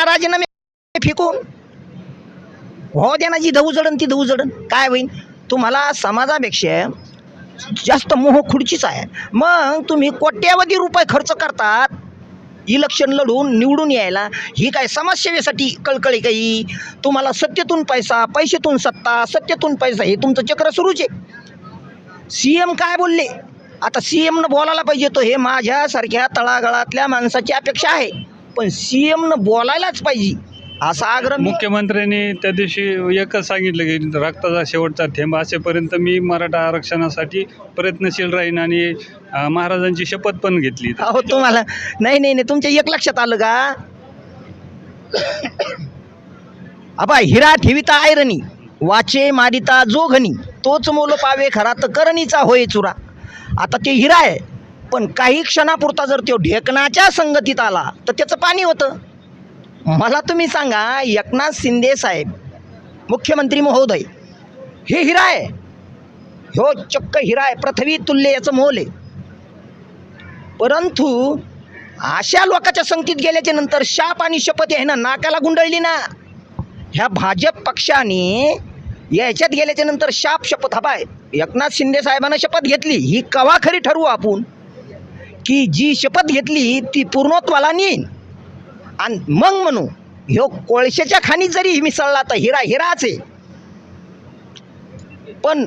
ना राजीनामे फेकून. हो द्या ना जी धऊ जडन ती धऊ जडण. काय होईन? तुम्हाला समाजापेक्षा जास्त मोह खुर्चीच आहे. मग तुम्ही कोट्यावधी रुपये खर्च करतात. इलेक्शन लढून निवडून यायला. ही काय समाजसेवेसाठी कळकळी काही तुम्हाला सत्तेतून पैसा पैशातून सत्ता सत्तेतून पैसा हे तुमचं चक्र सुरूच आहे. सी एम काय बोलले? आता सी एमनं बोलायला पाहिजे तो. हे माझ्यासारख्या तळागाळातल्या माणसाची अपेक्षा आहे. पण सी एमनं बोलायलाच पाहिजे. असा आग्रह मी- मुख्यमंत्र्यांनी त्या दिवशी एकच सांगितलं की रक्ताचा शेवटचा थेंब असेपर्यंत मी मराठा आरक्षणासाठी प्रयत्नशील राहीन आणि अं, महाराजांची शपथ पण घेतली. अहो तुम्हाला नाही नाही नाही तुमच्या एक लक्षात आलं का? अबा हिरा ठेविता आयरणी वाचे मारिता जो घनी तोच मोल पावे खरा तर करणीचा होय चुरा. आता ते हिरा आहे. पण काही क्षणापुरता जर तो ढेकणाच्या संगतीत आला तर त्याचं पाणी होतं. मला तुम्ही सांगा एकनाथ शिंदे साहेब मुख्यमंत्री महोदय हे हिरा आहे. ह्यो चक्क हिरा आहे पृथ्वी तुल्य याचं मोल आहे. परंतु अशा लोकांच्या संगतीत गेल्याच्यानंतर शाप आणि शपथ आहे ना नाकाला गुंडळली ना. ह्या भाजप पक्षाने याच्यात गेल्याच्यानंतर शाप शपथ हवाय एकनाथ शिंदे साहेबांना शपथ घेतली. ही कवा खरी ठरवू आपण? की जी शपथ घेतली ती पूर्णत्वाला नेईन आणि मग म्हणू ह्यो कोळशाच्या खाणीत जरी मिसळला तर हिरा हिराच आहे. पण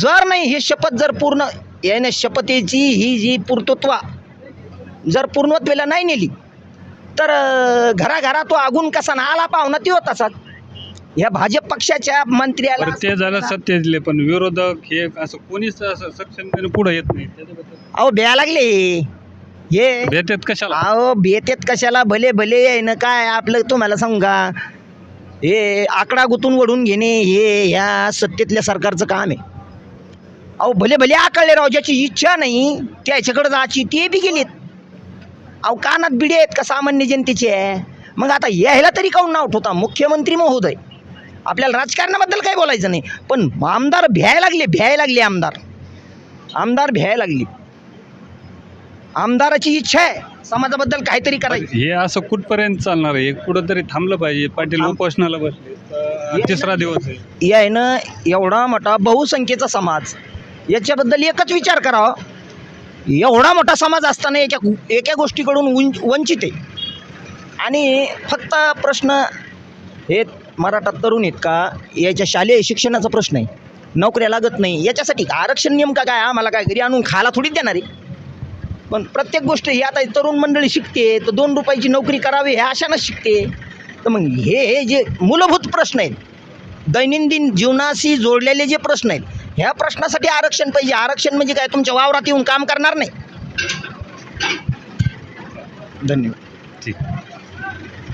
जर नाही हे शपथ जर पूर्ण याने शपथेची ही जी पूर्तत्वा जर पूर्णत्वेला नाही नेली तर घराघरा तो आगून कसा ना आला पाहुणा ती होत असात या भाजप पक्षाच्या मंत्र्याला ते झालं सत्य दिले पण विरोधक हे असं कोणीच असं सक्षमतेने पुढे येत नाही. त्याच्याबद्दल अहो ब्या लागले. हे. भेटत कशाला? अहो बेतेत कशाला? भले भले आहे ना काय आपलं तुम्हाला सांगू का? हे आकडा गुतून वडून घेणे हे ह्या सत्तेतल्या सरकारचं काम आहे. अहो भले भले आकळले राव ज्याची इच्छा नाही त्याच्याकडे जायची ते बी गेलीत. अहो कानात बिडे आहेत का सामान्य जनतेचे? मग आता यायला तरी काऊन नाव ठेवता? मुख्यमंत्री महोदय. आपल्याला राजकारणाबद्दल काही बोलायचं नाही. पण आमदार भ्यायला लागले भ्यायला लागले आमदार. आमदार भ्यायला लागली. आमदाराची इच्छा आहे समाजाबद्दल काहीतरी करायचं. हे असं कुठपर्यंत चालणार आहे? कुठंतरी थांबलं पाहिजे. पाटील उपोषणाला बसले. तर तिसरा दिवस आहे. यायनं एवढा मोठा बहुसंख्येचा समाज. याच्याबद्दल एकच विचार करावा एवढा मोठा समाज असताना एका एका गोष्टीकडून उंच वंचित आहे. आणि फक्त प्रश्न हे मराठा तरुण आहेत का? याच्या शालेय शिक्षणाचा प्रश्न आहे. नोकऱ्या लागत नाही. याच्यासाठी आरक्षण नेमका काय? आम्हाला काय घरी आणून खायला थोडीच देणार आहे? पण प्रत्येक गोष्ट ही आता तरुण मंडळी शिकते तर दोन रुपयाची नोकरी करावी हे आशानंच शिकते. तर मग हे हे जे मूलभूत प्रश्न आहेत दैनंदिन जीवनाशी जोडलेले जे प्रश्न आहेत ह्या प्रश्नासाठी आरक्षण पाहिजे. आरक्षण म्हणजे काय? तुमच्या वावरात येऊन काम करणार नाही. धन्यवाद. ठीक.